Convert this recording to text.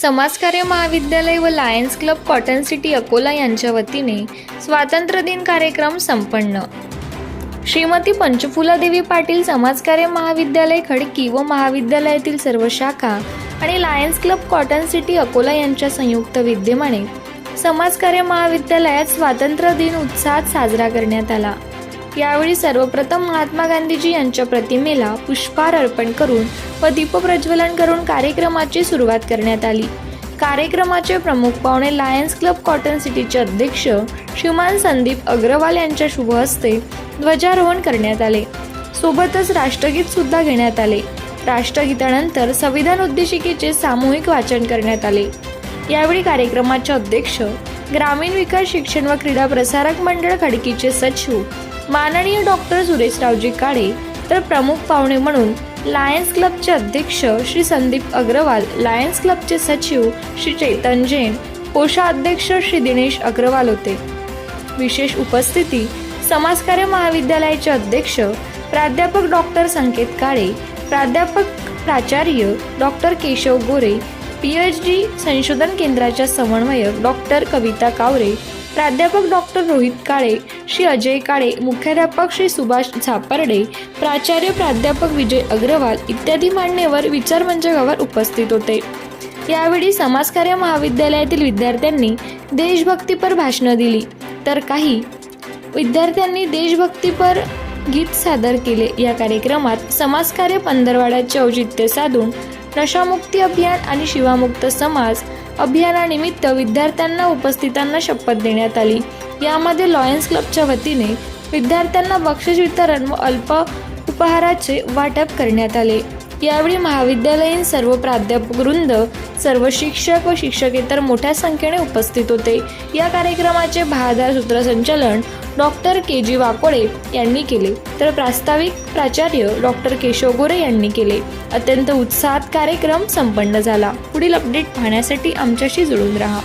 समाजकार्य महाविद्यालय व Lions Club cotton city Akola यांच्या वतीने स्वातंत्र्य दिन कार्यक्रम संपन्न. श्रीमती पंचफुला देवी पाटील समाजकार्य महाविद्यालय खडकी व महाविद्यालयातील सर्व शाखा आणि Lions Club cotton city Akola यांच्या संयुक्त विद्यमाने समाजकार्य महाविद्यालयात स्वातंत्र्य दिन उत्साहात साजरा करण्यात आला. यावेळी सर्वप्रथम महात्मा गांधीजी यांच्या प्रतिमेला पुष्पहार अर्पण करून व दीपप्रज्वलन करून कार्यक्रमाची सुरुवात करण्यात आली. कार्यक्रमाचे प्रमुख पाहुणे लायन्स क्लब कॉटन सिटीचे अध्यक्ष श्रीमान संदीप अग्रवाल यांच्या शुभ हस्ते ध्वजारोहण करण्यात आले. सोबतच राष्ट्रगीत सुद्धा घेण्यात आले. राष्ट्रगीतानंतर संविधान उद्देशिकेचे सामूहिक वाचन करण्यात आले. यावेळी कार्यक्रमाचे अध्यक्ष ग्रामीण विकास शिक्षण व क्रीडा प्रसारक मंडळ खडकीचे सचिव माननीय डॉक्टर सुरेशरावजी काळे तर प्रमुख पाहुणे म्हणून लायन्स क्लबचे अध्यक्ष श्री संदीप अग्रवाल लायन्स क्लबचे सचिव श्री चैतन जैन कोषाध्यक्ष श्री दिनेश अग्रवाल होते. विशेष उपस्थिती समाजकार्य महाविद्यालयाचे अध्यक्ष प्राध्यापक डॉक्टर संकेत काळे प्राध्यापक प्राचार्य doctor Keshav Gore P H D संशोधन केंद्राच्या समन्वयक डॉक्टर कविता कावरे प्राध्यापक डॉक्टर रोहित काळे श्री अजय काळे मुख्याध्यापक श्री सुभाष झापर्डे प्राचार्य प्राध्यापक विजय अग्रवाल इत्यादी मान्यवर विचारमंचकावर उपस्थित होते. यावेळी समाजकार्य महाविद्यालयातील विद्यार्थ्यांनी देशभक्तीपर भाषणं दिली. तर काही विद्यार्थ्यांनी देशभक्तीपर गीत सादर केले. या कार्यक्रमात समाजकार्य पंधरवाड्याचे औचित्य साधून नशामुक्ती अभियान आणि शिवामुक्त समाज अभियानानिमित्त विद्यार्थ्यांना उपस्थितांना शपथ देण्यात आली. यामध्ये लॉयन्स क्लबच्या वतीने विद्यार्थ्यांना बक्षीस वितरण व अल्प उपहाराचे वाटप करण्यात आले. यावेळी महाविद्यालयीन सर्व प्राध्यापक वृंद सर्व शिक्षक व शिक्षकेतर मोठ्या संख्येने उपस्थित होते. या कार्यक्रमाचे बहादार सूत्रसंचालन डॉक्टर के जी वाकोडे यांनी केले. तर प्रास्ताविक प्राचार्य डॉक्टर केशव गोरे यांनी केले. अत्यंत उत्साहात कार्यक्रम संपन्न झाला. पुढील अपडेट पाहण्यासाठी आमच्याशी जुळून राहा.